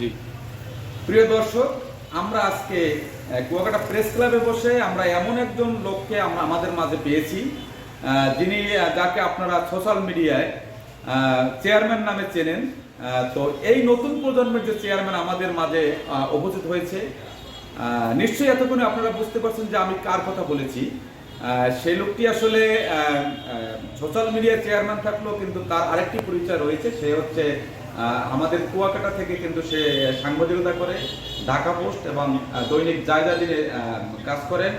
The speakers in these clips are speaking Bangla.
জি। প্রিয় দর্শক, আমরা আজকে কুয়াকাটা প্রেস ক্লাবে বসে আমরা এমন একজন লোককে আমরা আমাদের মাঝে পেয়েছি যিনি যাকে আপনারা সোশ্যাল মিডিয়ায় চেয়ারম্যান নামে চেনেন। তো এই নতুন প্রজন্মের যে চেয়ারম্যান আমাদের মাঝে উপস্থিত হয়েছে নিশ্চয়ই এতক্ষণে আপনারা বুঝতে পারছেন যে আমি কার কথা বলেছি। সেই লোকটি আসলে সোশ্যাল মিডিয়ার চেয়ারম্যান থাকলেও কিন্তু তার আরেকটি পরিচয় রয়েছে, সে হচ্ছে আমাদের কুয়াকাটা থেকে কিন্তু সে সাংবাদিকতা করে, ঢাকা পোস্ট এবং দৈনিক জায়গা দিনে কাজ করেন।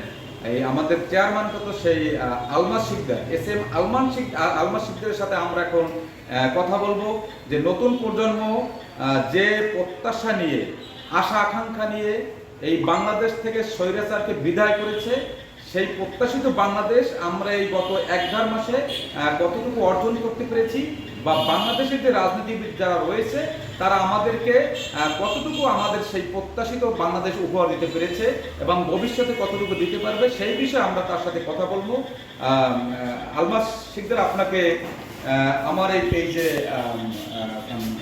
এই আমাদের চেয়ারম্যান কত সেই আলমা শিকদার। এস এম আলমান শিক, আ- আলমাস শিকদারের সাথে আমরা এখন কথা বলব যে নতুন প্রজন্ম যে প্রত্যাশা নিয়ে, আশা আকাঙ্ক্ষা নিয়ে এই বাংলাদেশ থেকে স্বৈরাচারকে বিদায় করেছে, সেই প্রত্যাশিত বাংলাদেশ আমরা এই গত এক মাসে কতটুকু অর্জন করতে পেরেছি বা বাংলাদেশের যে রাজনীতিবিদ যারা রয়েছে, তারা আমাদেরকে কতটুকু আমাদের সেই প্রত্যাশিত বাংলাদেশ উপহার দিতে পেরেছে এবং ভবিষ্যতে কতটুকু দিতে পারবে, সেই বিষয়ে আমরা তার সাথে কথা বলব। আলমাস শিকদার, আপনাকে আমার এই পেজে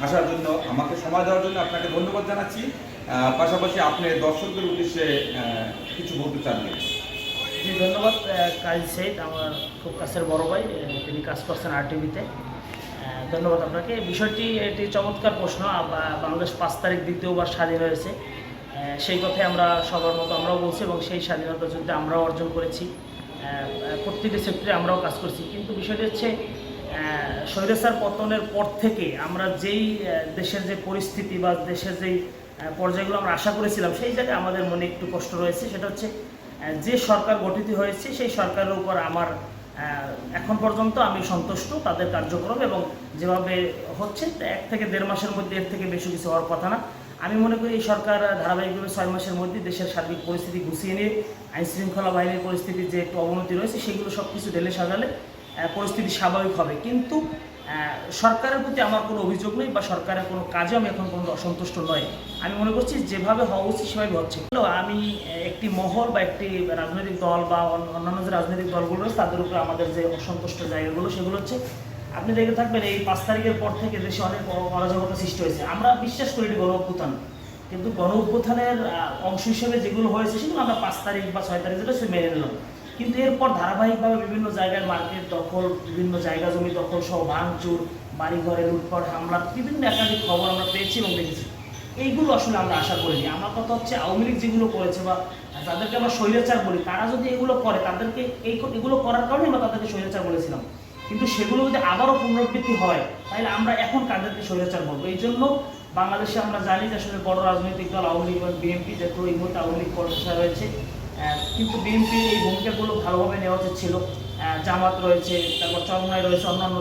আসার জন্য, আমাকে সময় দেওয়ার জন্য আপনাকে ধন্যবাদ জানাচ্ছি। পাশাপাশি আপনি দর্শকদের উদ্দেশ্যে কিছু বলতে চান? জি, ধন্যবাদ কাজী সেইদ, আমার খুব কাছের বড় ভাই তিনি কাজ করছেন আর টিভিতে ধন্যবাদ আপনাকে। বিষয়টি এটি চমৎকার প্রশ্ন বাংলাদেশ পাঁচ তারিখ দ্বিতীয়বার স্বাধীন হয়েছে। সেই কথাই আমরা সবার মতো আমরাও বলছি এবং সেই স্বাধীনতা যুদ্ধে আমরাও অর্জন করেছি। প্রত্যেকটি সেক্টরে আমরাও কাজ করছি। কিন্তু বিষয়টি হচ্ছে স্বৈরাচার পতনের পর থেকে আমরা যেই দেশের যে পরিস্থিতি বা দেশের যেই পর্যায়গুলো আমরা আশা করেছিলাম, সেই জায়গায় আমাদের মনে একটু কষ্ট রয়েছে। সেটা হচ্ছে যে সরকার গঠিত হয়েছে, সেই সরকারের উপর আমার এখন পর্যন্ত আমি সন্তুষ্ট তাদের কার্যক্রম এবং যেভাবে হচ্ছে এক থেকে দেড় মাসের মধ্যে এর থেকে বেশি কিছু হওয়ার কথা না। আমি মনে করি এই সরকার ধারাবাহিকভাবে ছয় মাসের মধ্যে দেশের সার্বিক পরিস্থিতি গুছিয়ে নিয়ে, আইনশৃঙ্খলা বাহিনীর পরিস্থিতির যে একটু অবনতি রয়েছে, সেগুলো সব কিছু ঢেলে সাজালে পরিস্থিতি স্বাভাবিক হবে। কিন্তু সরকারের প্রতি আমার কোনো অভিযোগ নেই বা সরকারের কোনো কাজে আমি এখন কোনো অসন্তুষ্ট নয় আমি মনে করছি যেভাবে হওয়া উচিত সেভাবে হচ্ছে। আমি একটি মহল বা একটি রাজনৈতিক দল বা অন্য- অন্যান্য যে রাজনৈতিক দলগুলো রয়েছে, তাদের উপরে আমাদের যে অসন্তুষ্ট জায়গাগুলো, সেগুলো হচ্ছে, আপনি দেখে থাকবেন এই পাঁচ তারিখের পর থেকে দেশে অনেক অরাজকতা সৃষ্টি হয়েছে। আমরা বিশ্বাস করি গণ অভ্যুত্থান। কিন্তু গণ অভ্যুত্থানের অংশ হিসেবে যেগুলো হয়েছে, সেগুলো আমরা পাঁচ তারিখ বা ছয় তারিখ যেটা সে মেনে নিলাম। কিন্তু এরপর ধারাবাহিকভাবে বিভিন্ন জায়গায় মার্কেট দখল, বিভিন্ন জায়গা জমি দখল সহ ভাঙচুর, বাড়িঘরে লুটপাট, হামলা, বিভিন্ন একাধিক খবর আমরা পেয়েছি এবং দেখেছি। এইগুলো আসলে আমরা আশা করিনি। আমার কথা হচ্ছে আওয়ামী লীগ যেগুলো করেছে বা যাদেরকে আমরা স্বৈরাচার বলি, তারা যদি এগুলো করে, তাদেরকে এই এগুলো করার কারণে আমরা তাদেরকে স্বৈরাচার বলেছিলাম। কিন্তু সেগুলো যদি আবারও পুনরাবৃত্তি হয়, তাহলে আমরা এখন কাদেরকে স্বৈরাচার বলব? এই জন্য বাংলাদেশে আমরা জানি যে আসলে বড় রাজনৈতিক দল, আওয়ামী লীগ এবং বিএনপি যেহেতু এই মুহূর্তে আওয়ামী লীগ রয়েছে। কিন্তু বিএনপির এই ভূমিকাগুলো ভালোভাবে নেওয়া উচিত ছিল। জামাত রয়েছে, তারপর চরমনায় রয়েছে, অন্যান্য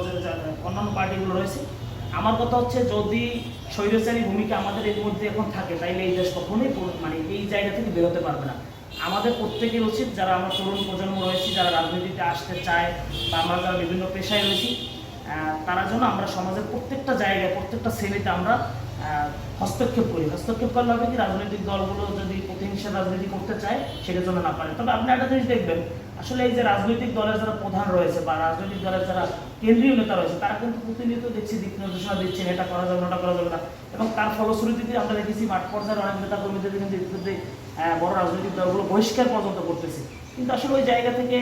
অন্যান্য পার্টিগুলো রয়েছে। আমার কথা হচ্ছে যদি স্বৈরাচারী ভূমিকা আমাদের এর মধ্যে এখন থাকে, তাইলে এই দেশ কখনোই মানে এই জায়গা থেকে বেরোতে পারবে না। আমাদের প্রত্যেকের উচিত যারা আমরা তরুণ প্রজন্ম রয়েছি, যারা রাজনীতিতে আসতে চায় বা আমরা যারা বিভিন্ন পেশায় রয়েছি তারা যেন আমরা সমাজের প্রত্যেকটা জায়গায়, প্রত্যেকটা শ্রেণীতে আমরা হস্তক্ষেপ করি। হস্তক্ষেপ করলে হবে কি, রাজনৈতিক দলগুলো যদি প্রতিহিংসা রাজনীতি করতে চায়, সেটা জন্য না পারে। তবে আপনি একটা জিনিস দেখবেন, আসলে এই যে রাজনৈতিক দলের যারা প্রধান রয়েছে বা রাজনৈতিক দলের যারা কেন্দ্রীয় নেতা রয়েছে, তারা কিন্তু প্রতিনিয়ত দেখছি, দিক নির্দেশনা দিচ্ছেন এটা করা যাবে ওটা করা যাবে না। এবং তার ফলশ্রুতিতে আমরা দেখেছি, মাঠ পর্যায়ের অনেক নেতা কর্মীদের কিন্তু ইতিমধ্যে বড় রাজনৈতিক দলগুলো বহিষ্কার পর্যন্ত করতেছে। কিন্তু আসলে ওই জায়গা থেকে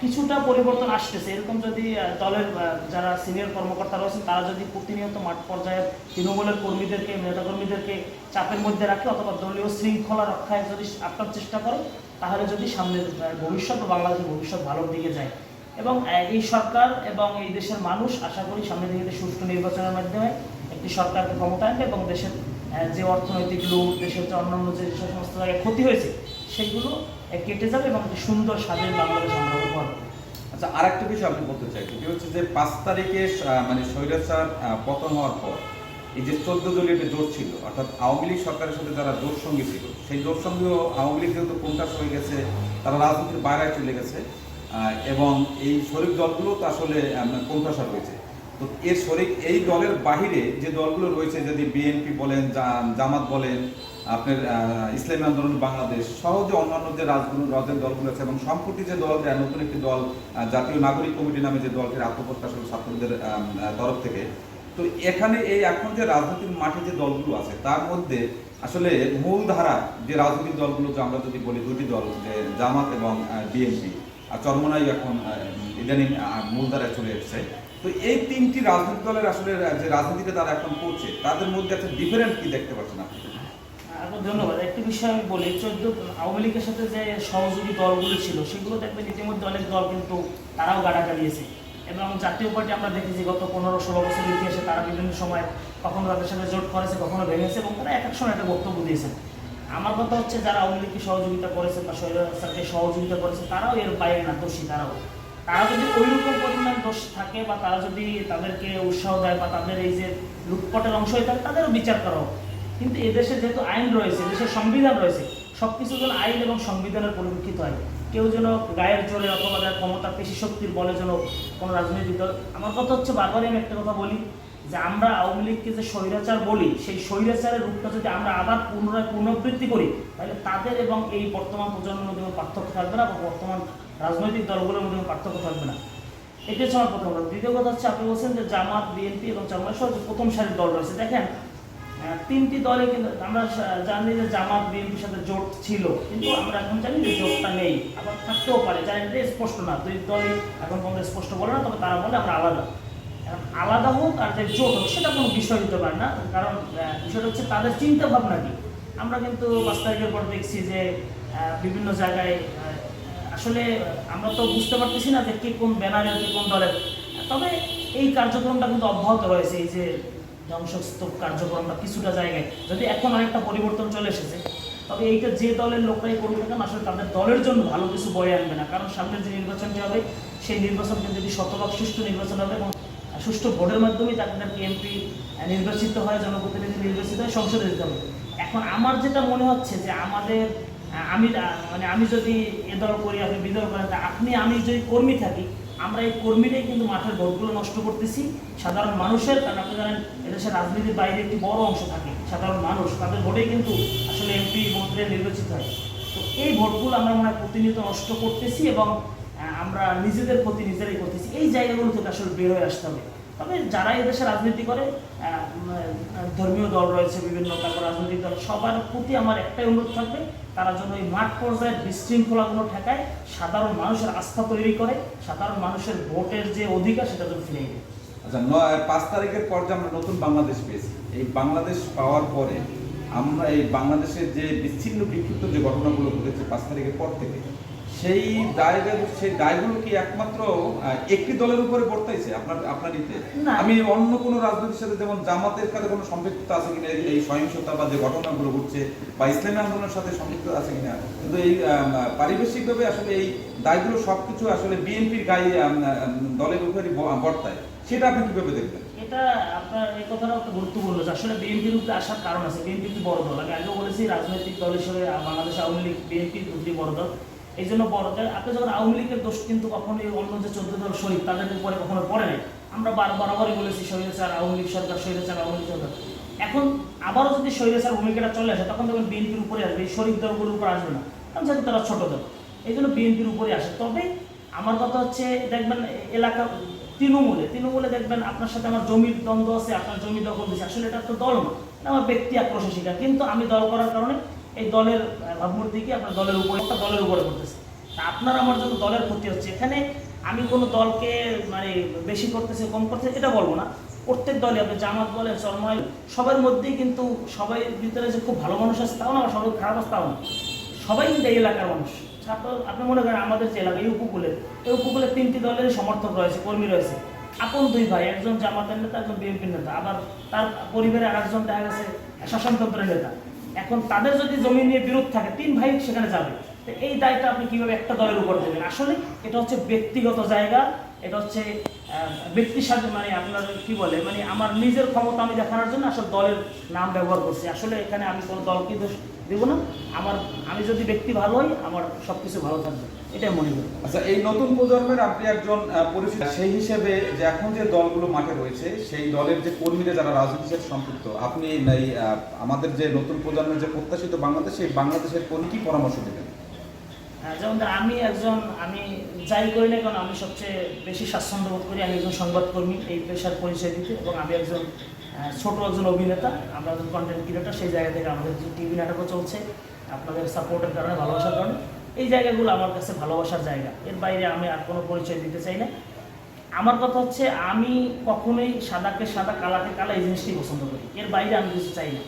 কিছুটা পরিবর্তন আসতেছে। এরকম যদি দলের যারা সিনিয়র কর্মকর্তা রয়েছেন তারা যদি প্রতিনিয়ত মাঠ পর্যায়ে তৃণমূলের কর্মীদেরকে নেতাকর্মীদেরকে চাপের মধ্যে রাখে অথবা দলীয় শৃঙ্খলা রক্ষায় যদি আপনার চেষ্টা করে, তাহলে যদি সামনের ভবিষ্যৎ বাংলাদেশের ভবিষ্যৎ ভালোর দিকে যায়। এবং এই সরকার এবং এই দেশের মানুষ, আশা করি সামনের দিকে সুষ্ঠু নির্বাচনের মাধ্যমে একটি সরকারকে ক্ষমতা আনবে এবং দেশের যে অর্থনৈতিক লুট, দেশের যে অন্যান্য যে সমস্ত জায়গায় ক্ষতি হয়েছে, সেগুলো কেটে যাবে এবং একটি সুন্দর স্বাধীন বাংলাদেশ আমরা উপহার। আচ্ছা আরেকটা বিষয় আপনি বলতে চাই সেটি হচ্ছে যে পাঁচ তারিখে মানে স্বৈরাচার পতন হওয়ার পর এই যে চোদ্দ দলীয় যে জোট ছিল, অর্থাৎ আওয়ামী লীগ সরকারের সাথে যারা জোট সঙ্গী ছিল, সেই জোট সঙ্গীও আওয়ামী লীগ যেহেতু কোনটাস হয়ে গেছে, তারা রাজনীতির বাইরে চলে গেছে এবং এই শরিক দলগুলো তো আসলে কোনটাসা রয়েছে তো এর শরিক এই দলের বাহিরে যে দলগুলো রয়েছে, যদি বিএনপি বলেন জামাত বলেন আপনার ইসলামী আন্দোলন বাংলাদেশ সহ যে অন্যান্য যে রাজগুলো রাজের দলগুলো আছে এবং সম্প্রতি যে দল নতুন একটি দল জাতীয় নাগরিক কমিটি নামে যে দলটির আত্মপ্রকাশ ছাত্রদের তরফ থেকে। তো এখানে এই এখন যে রাজনৈতিক মাঠে যে দলগুলো আছে তার মধ্যে আসলে মূল ধারা যে রাজনৈতিক দলগুলো যে আমরা যদি বলি দুটি দল যে জামাত এবং বিএনপি আর চরমনাই এখন ইদানিং আহ, মূল ধারায় চলে এসেছে। তো এই তিনটি রাজনৈতিক দলের আসলে যে রাজনীতিটা তারা এখন করছে তাদের মধ্যে একটা ডিফারেন্ট কি দেখতে পাচ্ছেন আপনি? আপনার ধন্যবাদ। একটি বিষয় আমি বলি, চোদ্দ আওয়ামী লীগের সাথে যে সহযোগী দলগুলো ছিল সেগুলো দেখবেন ইতিমধ্যে অনেক দল কিন্তু তারাও গাড়া গাড়িয়েছে এবং জাতীয় পার্টি আমরা দেখেছি, গত পনেরো ষোলো বছর ইতিহাসে তারা বিভিন্ন সময় কখনো তাদের সাথে জোট করেছে, কখনো ভেঙেছে এবং তারা এক এক সময় একটা বক্তব্য দিয়েছেন আমার কথা হচ্ছে, যারা আওয়ামী লীগকে সহযোগিতা করেছে বা স্বৈরাচারকে সহযোগিতা করেছে, তারাও এর বাইরে না, দোষী তারাও। তারা যদি ওই রকম পরিমাণ দোষ থাকে বা তারা যদি তাদেরকে উৎসাহ দেয় বা তাদের এই যে লুটপটের অংশ হয়ে থাকে তাদেরও বিচার করা হোক। কিন্তু এদেশে যেহেতু আইন রয়েছে, দেশের সংবিধান রয়েছে সব কিছু যেন আইন এবং সংবিধানের পরিপ্রেক্ষিত হয়। কেউ যেন গায়ের জোরে অথবা তার ক্ষমতা, পেশি শক্তির বলে যেন কোনো রাজনৈতিক দল আমার কথা হচ্ছে বারবারই আমি একটা কথা বলি, যে আমরা আওয়ামী লীগকে যে স্বৈরাচার বলি, সেই স্বৈরাচারের রূপটা যদি আমরা আবার পুনরায় পুনরাবৃত্তি করি, তাহলে তাদের এবং এই বর্তমান প্রজন্মের মধ্যে পার্থক্য থাকবে না বা বর্তমান রাজনৈতিক দলগুলোর মধ্যে পার্থক্য থাকবে না। এটা হচ্ছে আমার প্রথম কথা। দ্বিতীয় কথা হচ্ছে আপনি বলছেন যে জামাত, বিএনপি এবং জামাত সহ প্রথম সারির দল রয়েছে, দেখেন তিনটি দলে কিন্তু আমরা জানি যে জামাত, বিএনপির সাথে জোট ছিল, কিন্তু আমরা এখন জানি যে জোটটা নেই, আবার থাকতেও পারে জানি যে স্পষ্ট না, দুই দলই এখন কোনো স্পষ্ট বলে না, তবে তারা বলে আমরা আলাদা। আলাদা হোক আর যে জোট হোক, সেটা কোনো বিষয় হতে পারে না, কারণ বিষয়টা হচ্ছে তাদের চিন্তা ভাবনা কি। আমরা কিন্তু পাঁচ তারিখের পর দেখছি যে বিভিন্ন জায়গায় আসলে আমরা তো বুঝতে পারতেছি না যে কে কোন ব্যানারের কে কোন দলের। তবে এই কার্যক্রমটা কিন্তু অব্যাহত রয়েছে, এই যে ধ্বংসস্তূপ কার্যক্রমটা কিছুটা জায়গায় যদি এখন অনেকটা পরিবর্তন চলে এসেছে, তবে এইটা যে দলের লোকরাই করুক না কেন, আসলে তাদের দলের জন্য ভালো কিছু বয়ে আনবে না। কারণ সামনে যে নির্বাচনটি হবে, সেই নির্বাচন যদি শতভাগ সুষ্ঠু নির্বাচন হবে এবং সুষ্ঠু ভোটের মাধ্যমেই তাদেরকে এমপি নির্বাচিত হয়, জনপ্রতিনিধি নির্বাচিত হয়, সংসদে দিতে হবে। এখন আমার যেটা মনে হচ্ছে যে আমাদের, আমি মানে আমি যদি এ দল করি, আপনি বিদল করেন আপনি, আমি যদি কর্মী থাকি আমরা এই কর্মীরাই কিন্তু মাঠের ভোটগুলো নষ্ট করতেছি। সাধারণ মানুষের, কারণ আপনি জানেন, এদেশের রাজনীতির বাইরে একটি বড় অংশ থাকে। সাধারণ মানুষ, তাদের ভোটেই কিন্তু আসলে এমপি মন্ত্রী নির্বাচিত হয়। তো এই ভোটগুলো আমরা মনে হয় প্রতিনিয়ত নষ্ট করতেছি এবং আমরা নিজেদের প্রতি নিজেরাই করতেছি। এই জায়গাগুলো থেকে আসলে বের হয়ে আসতে হবে। তবে যারা এদেশে রাজনীতি করে ধর্মীয় দল রয়েছে বিভিন্ন, তারপর রাজনৈতিক দল, সবার প্রতি আমার একটাই অনুরোধ থাকবে, তারা যেন এই মাঠ পর্যায়ের বিশৃঙ্খলাগুলো ঠেকায়, সাধারণ মানুষের আস্থা তৈরি করে, সাধারণ মানুষের ভোটের যে অধিকার সেটা যেন ফিরিয়ে দেয় আচ্ছা নয় পাঁচ তারিখের পর যে আমরা নতুন বাংলাদেশ পেয়েছি, এই বাংলাদেশ পাওয়ার পরে আমরা এই বাংলাদেশের যে বিচ্ছিন্ন বিক্ষিপ্ত যে ঘটনাগুলো ঘটেছে পাঁচ তারিখের পর থেকে সেই দায়ের সেই দায়গুলো কি একমাত্র একটি দলের উপরে বর্তাইছে আপনার আপনার ইতে? আমি অন্য কোনো রাজনীতির সাথে যেমন জামাতের সাথে কোনো সম্পৃক্ততা আছে কিনা এই- সহিংসতা বা যে ঘটনাগুলো ঘটছে বা ইসলামী আন্দোলনের সাথে সম্পৃক্ত আছে কিনা কিন্তু এই পারিবেশিকভাবে আসলে এই দায়গুলো সবকিছু আসলে বিএনপির গায়ে দলের উপরে বর্তায়। সেটা আপনি কীভাবে দেখবেন? এটা আপনার এই কথাটা একটা গুরুত্বপূর্ণ যে আসলে বিএনপির উপরে আসার কারণ আছে। বিএনপি একটি বড় দল। আমি আগেও বলেছি রাজনৈতিক দল হিসেবে বাংলাদেশ আওয়ামী লীগ বিএনপি দুটি বড় দল। এই জন্য বড় আপনি যখন আওয়ামী লীগের দোষ কিন্তু কখনোই অন্য যে চোদ্দ দল শরীর তাদের উপরে কখনো পড়ে নাই। আমরা বার বরাবরই বলেছি স্বৈরাচার আওয়ামী লীগ সরকার স্বৈরাচার আওয়ামী লীগ সরকার। এখন আবারও যদি স্বৈরাচার ভূমিকাটা চলে আসে, তখন দেখবেন বিএনপির উপরে আসবে, এই শরীর দলগুলোর উপর আসবে না। কারণ যেহেতু তারা ছোট দল। এই জন্য বিএনপির উপরে আসে। তবে আমার কথা হচ্ছে, দেখবেন এলাকা, তৃণমূলে তৃণমূলে দেখবেন আপনার সাথে আমার জমির দ্বন্দ্ব আছে, আপনার জমি দখল দিচ্ছে আসলে এটা তো দল না। এটা আমার ব্যক্তি আক্রোশের শিকার। কিন্তু আমি দল করার কারণে এই দলের ভাবমূর্তি কি আপনার দলের উপরে দলের উপরে করতেছে। আপনার আমার যত দলের ক্ষতি হচ্ছে। এখানে আমি কোনো দলকে মানে বেশি করতেছে, কম করতেছে, এটা বলব না। প্রত্যেক দলই, আপনি জামাত বলেন চরময় সবার মধ্যেই কিন্তু সবাই ভিতরে যে খুব ভালো মানুষ আছে, তাও না, সবাই খারাপ আছে, তাও না। সবাই কিন্তু এই এলাকার মানুষ। ছাত্র, আপনি মনে করেন আমাদের যে এলাকা, এই উপকূলে এই উপকূলে তিনটি দলের সমর্থক রয়েছে, কর্মী রয়েছে। আপন দুই ভাই, একজন জামাতের নেতা, একজন বিএনপির নেতা। আবার তার পরিবারে আরেকজন দেখা গেছে, শাসনতন্ত্রের নেতা। এখন তাদের যদি জমি নিয়ে বিরোধ থাকে, তিন ভাই সেখানে যাবে। তো এই দায়টা আপনি কীভাবে একটা দলের উপর দেবেন? আসলে এটা হচ্ছে ব্যক্তিগত জায়গা, এটা হচ্ছে ব্যক্তির সাথে মানে আপনার কি বলে মানে আমার নিজের ক্ষমতা আমি দেখানোর জন্য আসলে দলের নাম ব্যবহার করছি। আসলে এখানে আমি কোনো দলকে দোষ দেবো না। আমার, আমি যদি ব্যক্তি ভালো হই, আমার সব কিছু ভালো থাকবে। এটাই মনে করি আচ্ছা এই নতুন প্রজন্মের আপনি একজন পরিচিত সেই হিসেবে যে এখন যে দলগুলো মাঠে রয়েছে সেই দলের যে কর্মীরা যারা রাজনীতির সাথে সম্পৃক্ত আপনি এই আমাদের যে নতুন প্রজন্মের যে প্রত্যাশিত বাংলাদেশ সেই বাংলাদেশের কোন কি পরামর্শ দেবেন? যেমন আমি একজন আমি যাই করি না কারণ আমি সবচেয়ে বেশি স্বাচ্ছন্দ্য বোধ করি আমি একজন সংবাদকর্মী এই পেশার পরিচয় দিতে এবং আমি একজন আহ, ছোট একজন অভিনেতা আমরা একজন কন্টেন্ট ক্রিয়েটার সেই জায়গা থেকে আমাদের যে টিভি নাটকও চলছে আপনাদের সাপোর্টের কারণে ভালোবাসার কারণে। এই জায়গাগুলো আমার কাছে ভালোবাসার জায়গা। এর বাইরে আমি আর কোনো পরিচয় দিতে চাই না। আমার কথা হচ্ছে, আমি কখনোই সাদাকে সাদা, কালাকে কালা এই জিনিসটি পছন্দ করি। এর বাইরে আমি কিছু চাই না।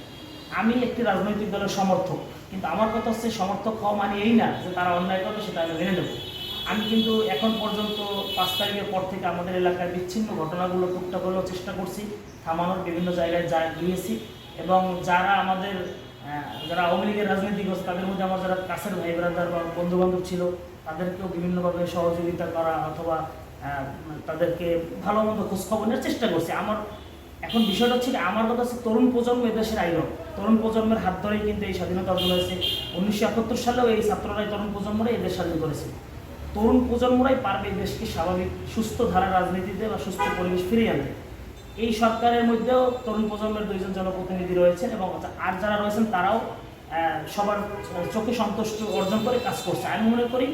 আমি একটি রাজনৈতিক দলের সমর্থক, কিন্তু আমার কথা হচ্ছে, সমর্থক হওয়া মানে এই না যে তারা অন্যায় করবে, সেটা আমি মেনে নেব। আমি কিন্তু এখন পর্যন্ত পাঁচ তারিখের পর থেকে আমাদের এলাকায় বিচ্ছিন্ন ঘটনাগুলো টুকটাক হলেও চেষ্টা করছি, থামানোর বিভিন্ন জায়গায় যা গিয়েছি এবং যারা আমাদের যারা আওয়ামী লীগের রাজনীতি করছে তাদের মধ্যে আমার যারা কাছের ভাই ব্রাদার বা বন্ধু বান্ধব ছিল, তাদেরকেও বিভিন্নভাবে সহযোগিতা করা অথবা তাদেরকে ভালো মন্দ খোঁজখবর নেওয়ার চেষ্টা করছি। আমার, এখন বিষয়টা হচ্ছে আমার কথা হচ্ছে তরুণ প্রজন্ম এদেশের আইরন তরুণ প্রজন্মের হাত ধরেই কিন্তু এই স্বাধীনতা অর্জন হয়েছে। উনিশশো একাত্তর সালেও এই ছাত্ররাই তরুণ প্রজন্মরাই এদেশ স্বাধীন করেছে। তরুণ প্রজন্মরাই পারবে দেশকে স্বাভাবিক, সুস্থ ধারা রাজনীতিতে বা সুস্থ পরিবেশ ফিরিয়ে আনতে। এই সরকারের মধ্যেও তরুণ প্রজন্মের দুইজন জনপ্রতিনিধি রয়েছেন এবং আর যারা রয়েছেন তারাও সবার চোখে সন্তুষ্ট অর্জন করে কাজ করছে। আমি মনে করি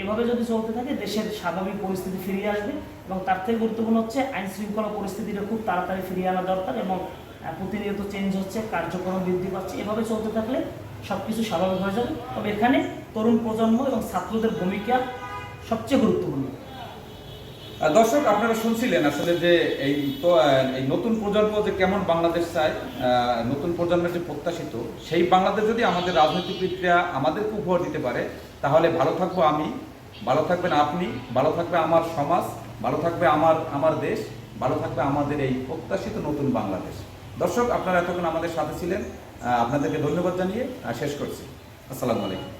এভাবে যদি চলতে থাকে, দেশের স্বাভাবিক পরিস্থিতি ফিরিয়ে আসবে এবং তার থেকে গুরুত্বপূর্ণ হচ্ছে আইন শৃঙ্খলা পরিস্থিতিটা খুব তাড়াতাড়ি ফিরিয়ে আনা দরকার এবং প্রতিনিয়ত চেঞ্জ হচ্ছে, কার্যক্রম বৃদ্ধি পাচ্ছে। এভাবে চলতে থাকলে সব কিছু স্বাভাবিক হয়ে যাবে। তবে এখানে তরুণ প্রজন্ম এবং ছাত্রদের ভূমিকা সবচেয়ে গুরুত্বপূর্ণ। দর্শক, আপনারা শুনছিলেন আসলে যে এই এই নতুন প্রজন্ম যে কেমন বাংলাদেশ চায় নতুন প্রজন্মের যে প্রত্যাশিত, সেই বাংলাদেশ যদি আমাদের রাজনীতিবিদরা আমাদেরকে উপহার দিতে পারে, তাহলে ভালো থাকব আমি, ভালো থাকবেন আপনি, ভালো থাকবে আমার সমাজ, ভালো থাকবে আমার আমার দেশ, ভালো থাকবে আমাদের এই প্রত্যাশিত নতুন বাংলাদেশ। দর্শক, আপনারা এতক্ষণ আমাদের সাথে ছিলেন আপনাদেরকে ধন্যবাদ জানিয়ে শেষ করছি। আসসালামু আলাইকুম।